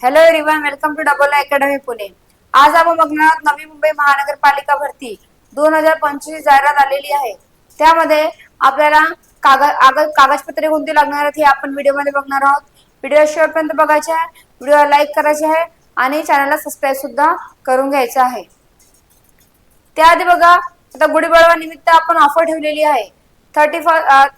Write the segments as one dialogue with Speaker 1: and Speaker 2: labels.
Speaker 1: Hello everyone welcome to double academy Pune आज आपण बघणार आहोत नवी मुंबई महानगरपालिका भरती. दोन हजार पंचवीस जाहिरात आलेली आहे. त्यामध्ये आपल्याला कागद कागदपत्रे कोणती लागणार आहेत हे आपण व्हिडिओमध्ये बघणार आहोत. व्हिडिओ शेवटपर्यंत बघायचे आहे. व्हिडिओ लाईक करायचे आहे. आणि चॅनलला सबस्क्राईब सुद्धा करून घ्यायचं आहे. त्याआधी बघा आता गुढीपाडवा निमित्त आपण ऑफर ठेवलेली आहे. थर्टी फर्स्ट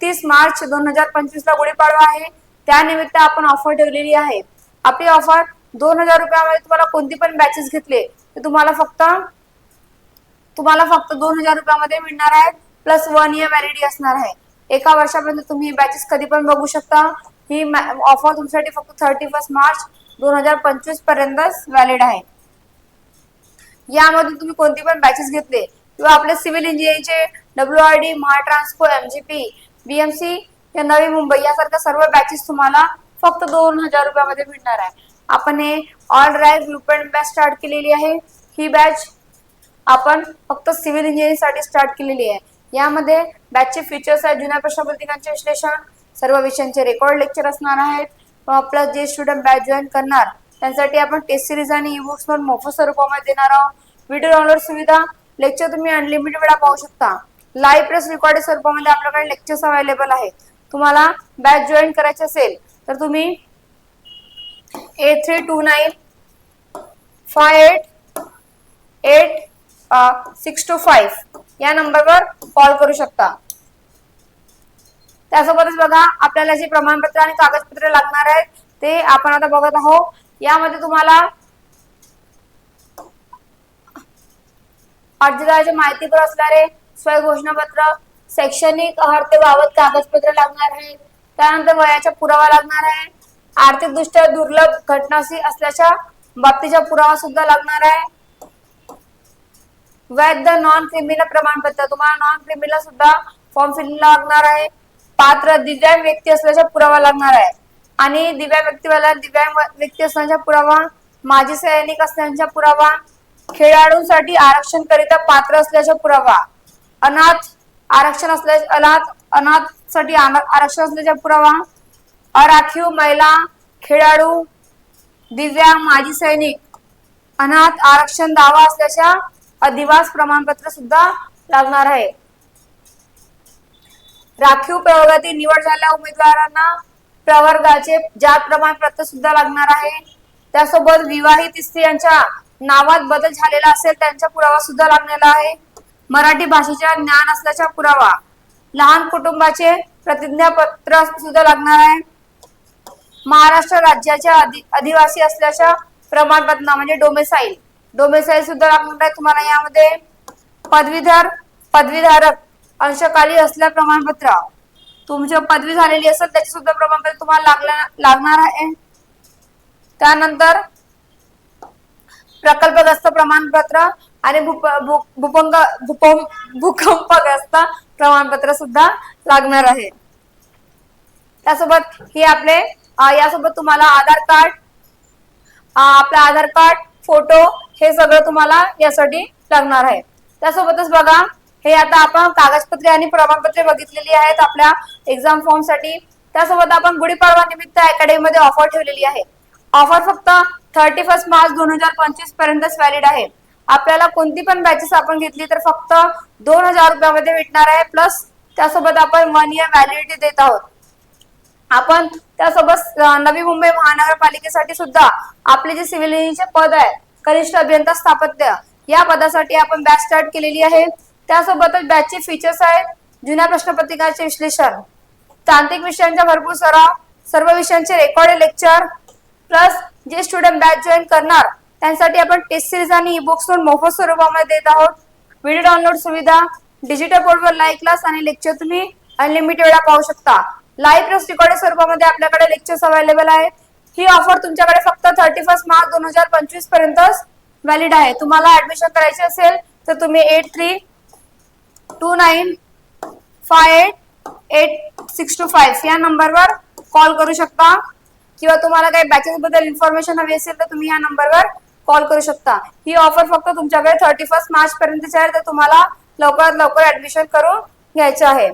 Speaker 1: तीस मार्च दोन हजार पंचवीस ला गुढीपाडवा आहे. त्यानिमित्त आपण ऑफर ठेवलेली आहे. आपली ऑफर दोन हजार रुपयामध्ये तुम्हाला कोणती पण बॅचेस घेतले तर तुम्हाला फक्त तुम्हाला फक्त दोन हजार रुपयामध्ये मिळणार आहे प्लस वन इयर व्हॅलिडी असणार आहे. एका वर्षापर्यंत तुम्ही बॅचेस कधी पण बघू शकता. ही ऑफर तुमच्यासाठी फक्त थर्टी फर्स्ट मार्च दोन हजार पंचवीस पर्यंतच व्हॅलिड आहे. यामधून तुम्ही कोणती पण बॅचेस घेतले किंवा आपले civil इंजिनिअरिंगचे W R D Mahatransco MGP BMC या नवी मुंबई यासारख्या सर्व बॅचेस तुम्हाला फक्त दोन हजार रुपयामध्ये मिळणार आहे. आपण हे all right blueprint batch start केलेली आहे. ही बॅच आपण फक्त सिव्हिल इंजिनिअरिंगसाठी स्टार्ट केलेली आहे. यामध्ये बॅचचे फीचर्स आहेत जुन्या प्रश्नपत्रिकांचे विश्लेषण सर्व विषयांचे रेकॉर्ड लेक्चर असणार आहेत. प्लस जे स्टुडंट बॅच जॉईन करणार त्यांसाठी आपण टेस्ट सिरीज आणि ई बुक्स पण मोफत स्वरूपामध्ये देणार आहोत. व्हिडिओ डाउनलोड सुविधा लेक्चर तुम्ही अनलिमिटेड वेळा पाहू शकता. लाईव्ह प्रेस रेकॉर्ड स्वरूपामध्ये आपल्याकडे लेक्चर्स अवेलेबल आहेत. तुम्हाला बॅच जॉईन करायची असेल तर तुम्ही eight three two nine five eight eight six two five या नंबरवर कॉल करू शकता. त्यासोबतच बघा आपल्याला जे प्रमाणपत्र आणि कागदपत्र लागणार आहेत ते आपण आता बघत आहोत. यामध्ये तुम्हाला अर्जदाराच्या माहितीपर असणारे स्वयं घोषणापत्र शैक्षणिक अर्थ बाबत कागदपत्र लागणार आहे त्यानंतर वयाचा पुरावा लागणार आहे. आर्थिक दृष्ट्या दुर्लभ घटनाशी असल्याच्या बाबतीचा पुरावा सुद्धा लागणार आहे. वैध नॉन क्रिमिनल प्रमाणपत्र. तुम्हाला नॉन क्रिमिनल सुद्धा फॉर्म फिल लागणार आहे. पात्र दिव्यांग व्यक्ती असल्याचा पुरावा लागणार आहे. आणि दिव्यांग व्यक्तीवाला दिव्यांग व्यक्ती असण्याचा पुरावा माजी सैनिक असण्याचा पुरावा खेळाडूंसाठी आरक्षण करिता पात्र असल्याचा पुरावा. अनाथ आरक्षण असल्या अनाथ आरक्षण असल्याचा पुरावा. अराखीव महिला खेळाडू दिव्यांग माजी सैनिक. अनाथ आरक्षण दावा असल्याच्या अधिवास प्रमाणपत्र सुद्धा लागणार आहे. राखीव प्रवर्गातील निवड झालेल्या उमेदवारांना प्रवर्गाचे जात प्रमाणपत्र सुद्धा लागणार आहे. त्यासोबत विवाहित स्त्रियांच्या नावात बदल झालेला असेल त्यांचा पुरावा सुद्धा लागलेला आहे. मराठी भाषेच्या ज्ञान असल्याचा पुरावा. लहान कुटुंबाचे प्रतिज्ञापत्र सुद्धा लागणार आहे. महाराष्ट्र राज्याच्या आदिवासी असल्याच्या प्रमाणपत्र म्हणजे डोमेसाईल डोमेसाईल सुद्धा लागणार आहे तुम्हाला यामध्ये. पदवीधर पदवीधारक अंशकाली असल्या प्रमाणपत्र. तुमची पदवी झालेली असेल त्याचे सुद्धा प्रमाणपत्र तुम्हाला लागला लागणार आहे. त्यानंतर प्रकल्पग्रस्त प्रमाणपत्र आणि भूपंग भूकंप भूकंपग्रस्त प्रमाणपत्र सुद्धा लागणार आहे. त्यासोबत हे आपले यासोबत तुम्हाला आधार कार्ड आपला आधार कार्ड फोटो हे सगळं तुम्हाला यासाठी लागणार आहे. त्यासोबतच बघा हे आता आपण कागदपत्रे आणि प्रमाणपत्रे बघितलेली आहेत आपल्या एक्झाम फॉर्मसाठी. त्यासोबत आपण गुढीपाडवा निमित्त अकॅडमी मध्ये ऑफर ठेवलेली आहे. ऑफर फक्त थर्टी फर्स्ट मार्च दोन हजार पंचवीस पर्यंतच व्हॅलिड आहे. आपल्याला कोणती पण बॅचेस आपण घेतली तर फक्त दोन हजार रुपयामध्ये भेटणार आहे. प्लस त्यासोबत आपण वन इयर व्हॅलिडिटी देत आहोत. आपण त्यासोबत नवी मुंबई महानगरपालिकेसाठी सुद्धा आपले जे सिव्हिल इंजिनिअरचे पद आहे कनिष्ठ अभियंता स्थापत्य या पदासाठी आपण बॅच स्टार्ट केलेली आहे. त्यासोबतच बॅचचे फीचर्स आहेत जुन्या प्रश्नपत्रिकाचे विश्लेषण तांत्रिक विषयांचा भरपूर सराव सर्व विषयांचे रेकॉर्ड लेक्चर प्लस जे स्टुडंट बॅच जॉईन करणार त्यांसाठी आपण टेस्ट सिरीज आणि ई बुक्स मोफत स्वरूपामध्ये देत आहोत. व्हिडिओ डाउनलोड सुविधा डिजिटल बोर्डवर लाईव्ह क्लास आणि लेक्चर तुम्ही अनलिमिटेड वेळा पाहू शकता. लाईव्ह प्लस रेकॉर्डेड स्वरूपामध्ये आपल्याकडे लेक्चर्स अवेलेबल आहेत. ही ऑफर तुमच्याकडे फक्त थर्टी फर्स्ट मार्च दोन हजार पंचवीस पर्यंतच व्हॅलिड आहे. तुम्हाला ऍडमिशन करायचे असेल तर तुम्ही eight three two nine five eight eight six two five या नंबरवर कॉल करू शकता. किंवा तुम्हाला काही बॅचेस बद्दल इन्फॉर्मेशन हवी असेल तर तुम्ही या नंबरवर कॉल करू शकता. ही ऑफर फक्त तुमच्याकडे थर्टी फर्स्ट मार्च पर्यंतची आहे तर तुम्हाला लवकरात लवकर ऍडमिशन करून घ्यायचं आहे.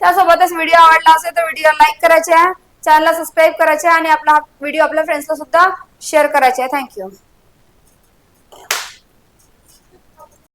Speaker 1: त्यासोबतच व्हिडिओ आवडला असेल तर व्हिडिओ लाईक करायचे आहे चॅनलला सबस्क्राईब करायचे आहे आणि आपला व्हिडिओ आपल्या फ्रेंड्सला सुद्धा शेअर करायचे आहे. थँक्यू